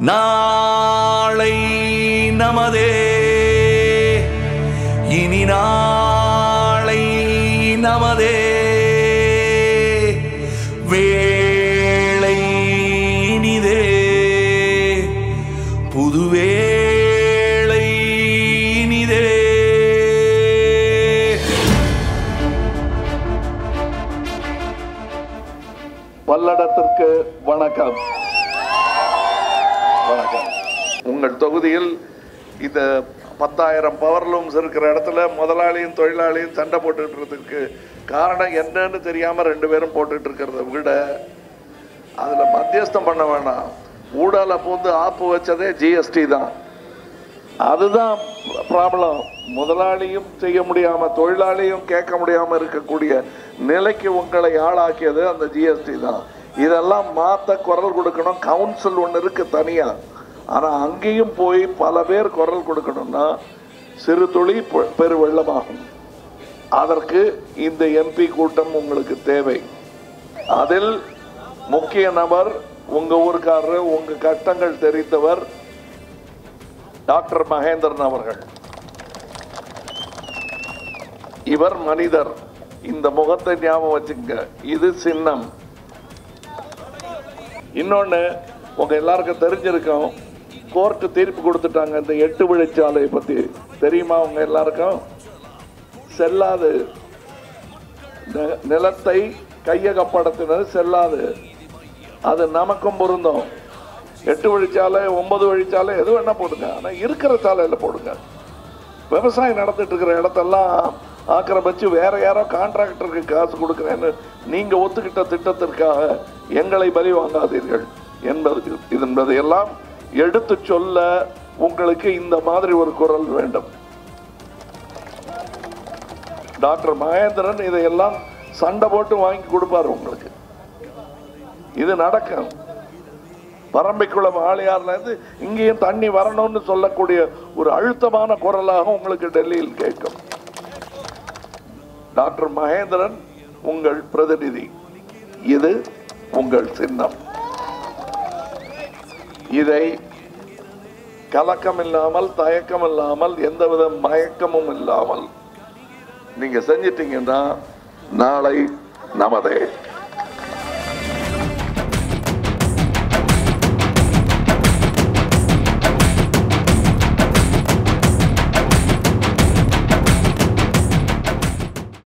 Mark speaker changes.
Speaker 1: நாளை நமதே. இனி நாளை நமதே. வேளை இனிதே. புதுவேளை இனிதே.
Speaker 2: பல்லடத்திற்கு வணக்கம். வணக்கம். உங்கள் தொகுதியில் இந்த பத்தாயிரம் பவர் லூம்ஸ் இருக்கிற இடத்துல முதலாளியும் தொழிலாளியும் சண்டை போட்டுட்டு இருக்கிறதுக்கு காரணம் என்னன்னு தெரியாமல் ரெண்டு பேரும் போட்டுட்டு இருக்கிறத விட அதில் மத்தியஸ்தம் பண்ண வேண்டாம் ஊடால பூந்து ஆப்பு வச்சதே ஜிஎஸ்டி தான். அதுதான் ப்ராப்ளம் முதலாளியும் செய்ய முடியாமல் தொழிலாளியும் கேட்க முடியாமல் இருக்கக்கூடிய நிலைக்கு உங்களை ஆளாக்கியது அந்த ஜிஎஸ்டி தான். இதெல்லாம் மாற்ற குரல் கொடுக்கணும். கவுன்சில் ஒன்று இருக்கு தனியாக ஆனால் அங்கேயும் போய் பல பேர் குரல் கொடுக்கணும்னா சிறு துளி பெ- அதற்கு இந்த எம்பி கூட்டம் உங்களுக்கு தேவை. அதில் முக்கிய நபர் உங்க ஊருக்காரரு உங்க கட்டங்கள் தெரிந்தவர் டாக்டர் மகேந்திரன் அவர்கள். இவர் மனிதர். இந்த முகத்தை ஞாபகம் வச்சுங்க இது சின்னம். இன்னொன்று உங்கள் எல்லாருக்கும் தெரிஞ்சிருக்கோம் கோர்ட்டு தீர்ப்பு கொடுத்துட்டாங்க இந்த எட்டு வழிச்சாலையை பற்றி தெரியுமா உங்கள் எல்லாருக்கும்? செல்லாது. நிலத்தை கையகப்படுத்தினது செல்லாது. அது நமக்கும் பொருந்தும். எட்டு வழிச்சாலை ஒன்பது வழிச்சாலை எது வேணா போடுங்க. ஆனால் இருக்கிற சாலையில் போடுங்க. விவசாயம் நடந்துட்டு இருக்கிற இடத்தெல்லாம் ஆக்கிரமிச்சு வேற யாரோ கான்ட்ராக்டருக்கு காசு கொடுக்குறேன்னு நீங்கள் ஒத்துக்கிட்ட திட்டத்திற்காக எங்களை பலி வாங்காதீர்கள் என்பது என்பதை எல்லாம் எடுத்து சொல்ல உங்களுக்கு இந்த மாதிரி ஒரு குரல் வேண்டும். டாக்டர் மகேந்திரன் இதையெல்லாம் சண்டை போட்டு வாங்கி கொடுப்பாரு உங்களுக்கு. இது நடக்கும். பரம்பிக்குளம் ஆளியார்லேருந்து இங்கேயும் தண்ணி வரணும்னு சொல்லக்கூடிய ஒரு அழுத்தமான குரலாக உங்களுக்கு டெல்லியில் கேட்கும். டாக்டர் மகேந்திரன் உங்கள் பிரதிநிதி. இது உங்கள் சின்னம். இதை கலக்கம் இல்லாமல் தயக்கம் இல்லாமல் எந்தவித மயக்கமும் இல்லாமல் நீங்க செஞ்சிட்டீங்கன்னா நாளை நமதே.